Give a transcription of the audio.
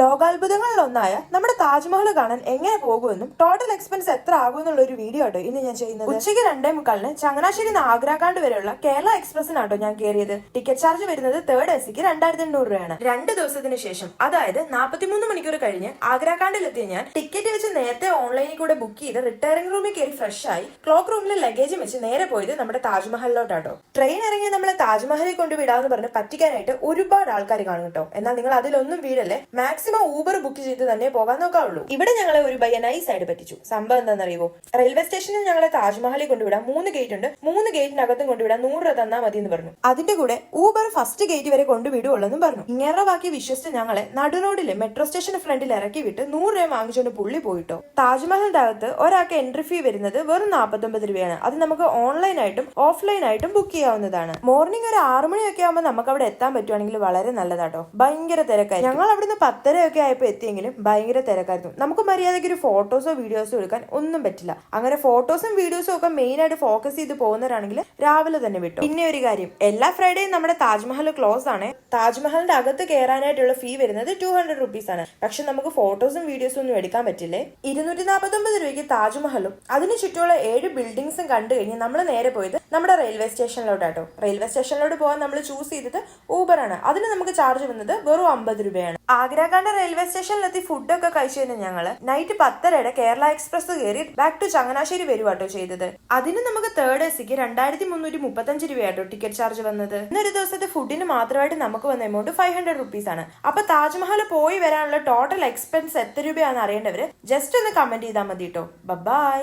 ലോകാത്ഭുതങ്ങളിലൊന്നായ നമ്മുടെ താജ്മഹൽ കാണാൻ എങ്ങനെ പോകുമെന്നും ടോട്ടൽ എക്സ്പെൻസ് എത്ര ആകുമെന്നുള്ള ഒരു വീഡിയോ ആട്ടോ ഇന്ന് ഞാൻ ചെയ്യുന്നത്. ഉച്ചയ്ക്ക് രണ്ടേ മുക്കാലിന് ചങ്ങനാശ്ശേരി നിന്ന് ആഗ്രാകാണ്ട് വരെയുള്ള കേരള എക്സ്പ്രസിനാട്ടോ ഞാൻ കയറിയത്. ടിക്കറ്റ് ചാർജ് വരുന്നത് തേർഡ് എ സിക്ക് രണ്ടായിരത്തി എണ്ണൂറ് രൂപയാണ്. രണ്ട് ദിവസത്തിന് ശേഷം അതായത് നാൽപ്പത്തിമൂന്ന് മണിക്കൂർ കഴിഞ്ഞ് ആഗ്രാകാണ്ടിലെത്തിയ ഞാൻ ടിക്കറ്റ് വെച്ച് നേരത്തെ ഓൺലൈനിൽ കൂടെ ബുക്ക് ചെയ്ത് റിട്ടയറിംഗ് റൂമിൽ കയറി ഫ്രഷ് ആയി ക്ലോക്ക് റൂമിൽ ലഗേജ് വെച്ച് നേരെ പോയത് നമ്മുടെ താജ്മഹലിലോട്ടാട്ടോ. ട്രെയിൻ ഇറങ്ങി നമ്മളെ താജ്മഹലിൽ കൊണ്ടുവിടാന്ന് പറഞ്ഞ് പറ്റിക്കാനായിട്ട് ഒരുപാട് ആൾക്കാർ കാണും കേട്ടോ. എന്നാൽ നിങ്ങൾ അതിലൊന്നും വീടല്ലേ മാക്സിമം ഊബർ ബുക്ക് ചെയ്ത് തന്നെ പോകാൻ നോക്കാവുള്ളൂ. ഇവിടെ ഞങ്ങളെ ഒരു ബയ്യ നൈസ് ആയിട്ട് പറ്റിച്ചു. സംഭവം എന്താണെന്നറിയുമോ റെയിൽവേ സ്റ്റേഷനിൽ ഞങ്ങളെ താജ്മഹലിൽ കൊണ്ടുവിടാൻ മൂന്ന് ഗേറ്റ് ഉണ്ട്. മൂന്ന് ഗേറ്റിനകത്തും കൊണ്ടുവിടാൻ നൂറ് രൂപ തന്നാൽ മതി എന്ന് പറഞ്ഞു. അതിന്റെ കൂടെ ഊബർ ഫസ്റ്റ് ഗേറ്റ് വരെ കൊണ്ടുവിടുള്ളെന്നും പറഞ്ഞു. ഇങ്ങനെ ബാക്കി വിശ്വസിച്ച് ഞങ്ങളെ നടു മെട്രോ സ്റ്റേഷൻ ഫ്രണ്ടിൽ ഇറക്കി വിട്ട് നൂറ് രൂപ വാങ്ങിച്ചുകൊണ്ട് പുള്ളി പോയിട്ടോ. താജ്മഹലിന്റെ അകത്ത് ഒരാൾക്ക് എൻട്രി ഫീ വരുന്നത് വെറും നാൽപ്പത്തൊമ്പത് രൂപയാണ്. അത് നമുക്ക് ഓൺലൈനായിട്ടും ഓഫ്ലൈനായിട്ടും ബുക്ക് ചെയ്യാവുന്നതാണ്. മോർണിംഗ് ഒരു ആറു മണിയൊക്കെ ആകുമ്പോൾ നമുക്ക് അവിടെ എത്താൻ പറ്റുവാണെങ്കിൽ വളരെ നല്ലതാട്ടോ. ഭയങ്കര തിരക്കായി ഞങ്ങൾ അവിടുന്ന് പത്തരയൊക്കെ ആയപ്പോൾ എത്തിയെങ്കിലും ഭയങ്കര തിരക്കായിരുന്നു. നമുക്ക് മര്യാദയ്ക്ക് ഒരു ഫോട്ടോസോ വീഡിയോസോ എടുക്കാൻ ഒന്നും പറ്റില്ല. അങ്ങനെ ഫോട്ടോസും വീഡിയോസും ഒക്കെ മെയിൻ ആയിട്ട് ഫോക്കസ് ചെയ്ത് പോകുന്നവരാണെങ്കിൽ രാവിലെ തന്നെ വിട്ടു. പിന്നെ ഒരു കാര്യം എല്ലാ ഫ്രൈഡേയും നമ്മുടെ താജ്മഹൽ ക്ലോസ് ആണ്. താജ്മഹലിന്റെ അകത്ത് കയറാനായിട്ടുള്ള ഫീ വരുന്നത് ടു ഹൺഡ്രഡ് റുപ്പീസ് ആണ്. പക്ഷെ നമുക്ക് ഫോട്ടോസും വീഡിയോസും ഒന്നും എടുക്കാൻ പറ്റില്ലേ? ഇരുന്നൂറ്റി നാൽപ്പത്തൊമ്പത് രൂപയ്ക്ക് താജ്മഹലും അതിന് ചുറ്റുമുള്ള ഏഴ് ബിൽഡിംഗ്സും കണ്ടു കഴിഞ്ഞ് നമ്മൾ നേരെ പോയത് നമ്മുടെ റെയിൽവേ സ്റ്റേഷനിലോട്ടാട്ടോ റെയിൽവേ സ്റ്റേഷനിലോട്ട് പോകാൻ നമ്മൾ ചൂസ് ചെയ്തത് ഊബർ ആണ്. അതിന് നമുക്ക് ചാർജ് വന്നത് വെറും അമ്പത് രൂപയാണ്. ആഗ്രാകാണ്ട് റെയിൽവേ സ്റ്റേഷനിലെത്തി ഫുഡൊക്കെ കഴിച്ചു കഴിഞ്ഞ ഞങ്ങൾ നൈറ്റ് പത്തരയുടെ കേരള എക്സ്പ്രസ് കയറി ബാക്ക് ടു ചങ്ങനാശ്ശേരി വരുവാട്ടോ ചെയ്തത്. അതിന് നമുക്ക് തേർഡ് എ സിക്ക് രണ്ടായിരത്തി മുന്നൂറ്റി മുപ്പത്തഞ്ച് രൂപയാട്ടോ ടിക്കറ്റ് ചാർജ് വന്നത്. ഇന്നൊരു ദിവസത്തെ ഫുഡിന് മാത്രമായിട്ട് നമുക്ക് വന്ന എമൗണ്ട് ഫൈവ് ഹൺഡ്രഡ് റുപ്പീസ് ആണ്. അപ്പൊ താജ്മഹൽ പോയി വരാനുള്ള ടോട്ടൽ എക്സ്പെൻസ് എത്ര രൂപയാണെന്ന് അറിയേണ്ടവര് ജസ്റ്റ് ഒന്ന് കമന്റ് ചെയ്താൽ മതി കേട്ടോ ബൈ